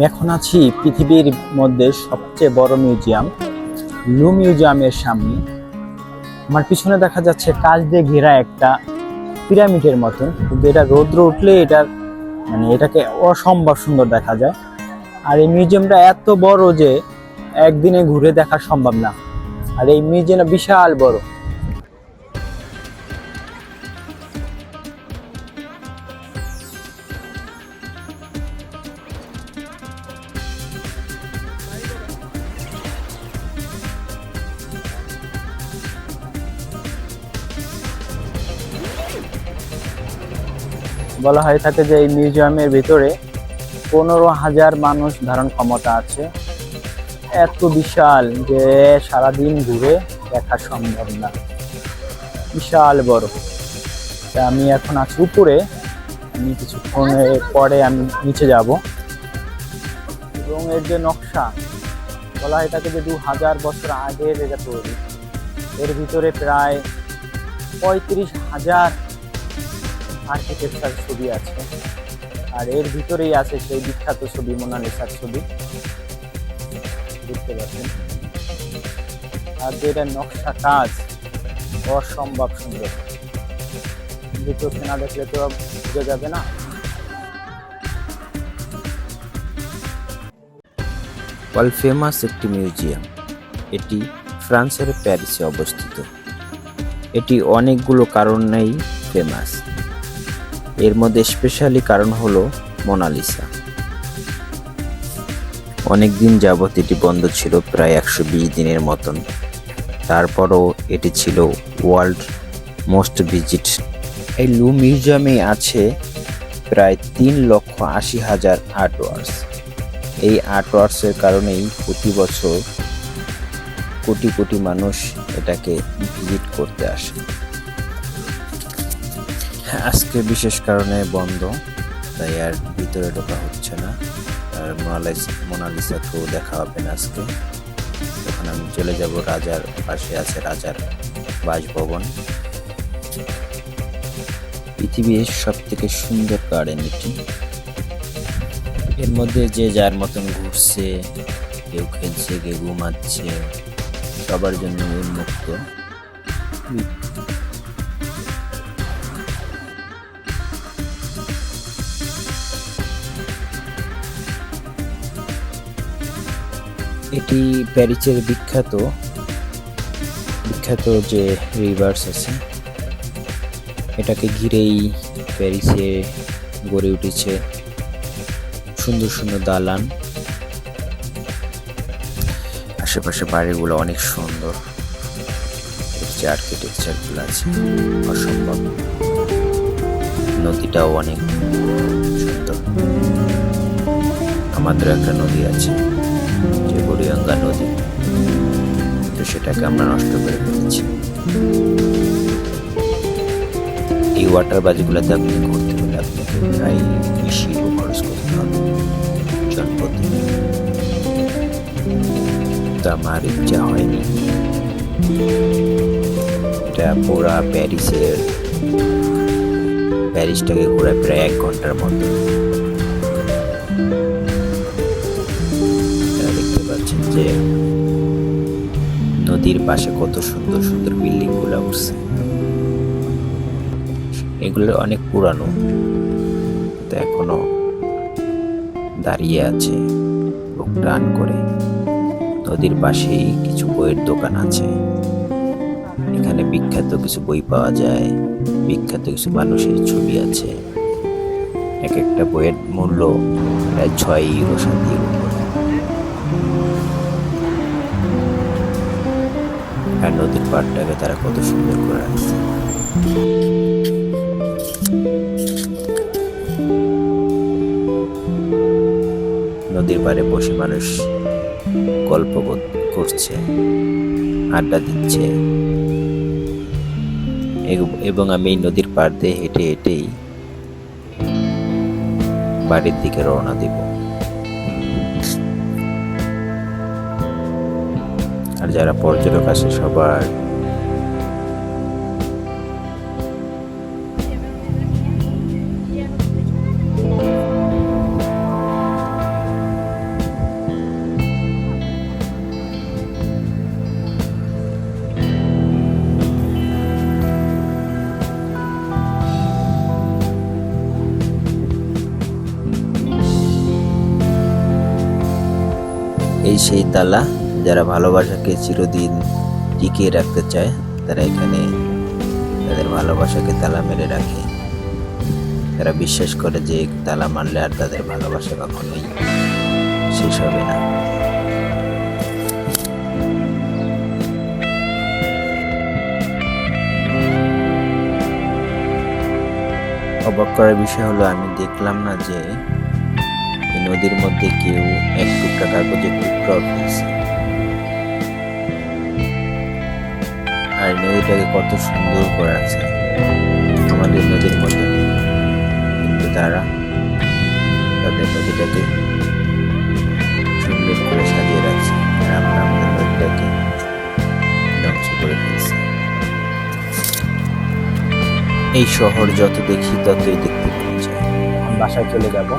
আমি এখন আছি পৃথিবীর মধ্যে সবচেয়ে বড় মিউজিয়াম। লু মিউজিয়ামের সামনে। আমার পিছনে দেখা যাচ্ছে কাজ দিয়ে ঘেরা একটা পিরামিডের মতন কিন্তু এটা রৌদ্র উঠলে এটার মানে এটাকে অসম্ভব সুন্দর দেখা যায়। আর এই মিউজিয়ামটা এত বড় যে একদিনে ঘুরে দেখা সম্ভব না। আর এই মিউজিয়ামটা বিশাল বড়। বলা হয়ে থাকে যে এই মিউজিয়ামের ভিতরে পনেরো হাজার মানুষ ধারণ ক্ষমতা আছে। এত বিশাল যে সারাদিন ঘুরে দেখা সম্ভব না। বিশাল বড়। তা আমি এখন আছি উপরে। আমি কিছুক্ষণের পরে আমি নিচে যাব। এবং এর যে নকশা বলা হয় থাকে যে দু হাজার বছর আগের এটা তৈরি। এর ভিতরে প্রায় পঁয়ত্রিশ হাজার আর্কিটেকচার ছবি আছে। আর এর ভিতরেই আছে সেই বিখ্যাত ছবি, মোনালিসার ছবি। দেখতে পাচ্ছেন। আর যেটা নকশা কাজ, অসম্ভব সুন্দর। কিন্তু চোখে না দেখলে তো বোঝা যাবে না। ওয়ার্ল্ড ফেমাস একটি মিউজিয়াম। এটি ফ্রান্সের প্যারিসে অবস্থিত। এটি অনেকগুলো কারণেই ফেমাস এর মধ্যে স্পেশালি কারণ হলো মোনালিসা অনেক দিন যাবৎ এটি বন্ধ ছিল প্রায় একশো বিশ দিনের মতন। তারপরও এটি ছিল ওয়ার্ল্ড মোস্ট ভিজিট এই লু মিউজিয়ামে আছে প্রায় তিন লক্ষ আশি হাজার আর্ট ওয়ার্কস এই আর্ট ওয়ার্কসের কারণেই প্রতি বছর কোটি কোটি মানুষ এটাকে ভিজিট করতে আসে। আজকে বিশেষ কারণে বন্ধ, তাই আর ভিতরে ঢোকা হচ্ছে না। আর মোনালিস, মোনালিসাকেও দেখা হবে না আজকে। তখন আমি চলে যাব রাজার পাশে, আছে রাজার বাসভবন। পৃথিবীর সব থেকে সুন্দর গার্ডেন এটি। এর মধ্যে যে যার মতন ঘুরছে, কেউ খেলছে, কেউ ঘুমাচ্ছে, সবার জন্য উন্মুক্ত। এটি প্যারিসের বিখ্যাত বিখ্যাত যে রিভার্স আছে, এটাকে ঘিরেই প্যারিসে গড়ে উঠেছে সুন্দর সুন্দর দালান। আশেপাশে বাড়িগুলো অনেক সুন্দর। যে আর্কিটেকচারগুলো আছে, অসম্ভব। নদীটাও অনেক সুন্দর। আমাদের একটা নদী আছে। যে গড়িয়াঙ্গা নদী তো সেটাকে আমরা নষ্ট করে ফেলেছি। এই ওয়াটার বাজিগুলোতে আপনি করতে হলে আপনাকে প্রায় বেশি খরচ করতে হবে জনপতি তো আমার ইচ্ছা হয়নি। এটা পুরা প্যারিসের, প্যারিসটাকে ঘোরা প্রায় এক ঘণ্টার মতো। যে নদীর পাশে কত সুন্দর সুন্দর বিল্ডিংগুলো উঠছে। এগুলো অনেক পুরানো এখনও দাঁড়িয়ে আছে। বুক টান করে নদীর পাশেই কিছু বইয়ের দোকান আছে। এখানে বিখ্যাত কিছু বই পাওয়া যায়, বিখ্যাত কিছু মানুষের ছবি আছে। এক একটা বইয়ের মূল্য প্রায় ছয় ইউরো, সাত ইউরো। নদীর তারা কত সুন্দর করে রাখছে। নদীর পাড়ে বসে মানুষ গল্প করছে, আড্ডা দিচ্ছে। এবং আমি নদীর পাড় দিয়ে হেঁটে হেঁটেই বাড়ির দিকে রওনা দিব। আর যারা পর্যটক আসে সবার সেই তালা যারা ভালোবাসাকে চিরদিন টিকিয়ে রাখতে চায়, তারা এখানে তাদের ভালোবাসাকে তালা মেরে রাখে। তারা বিশ্বাস করে যে তালা মারলে আর তাদের ভালোবাসা কখনোই শেষ হবে না। অবাক করার বিষয় হলো, আমি দেখলাম না যে নদীর মধ্যে কেউ এক টুকরা কাগজের টুকরা ফেলছে আর নদীটাকে কত সুন্দর করে আছে। আমাদের নদীর মধ্যে কিন্তু তারা তাদের নদীটাকে সুন্দর করে সাজিয়ে রাখছে। আর আমরা আমাদের নদীটাকে ধ্বংস করে ফেলছি। এই শহর যত দেখি ততই দেখতে চায় এখন বাসায় চলে যাব।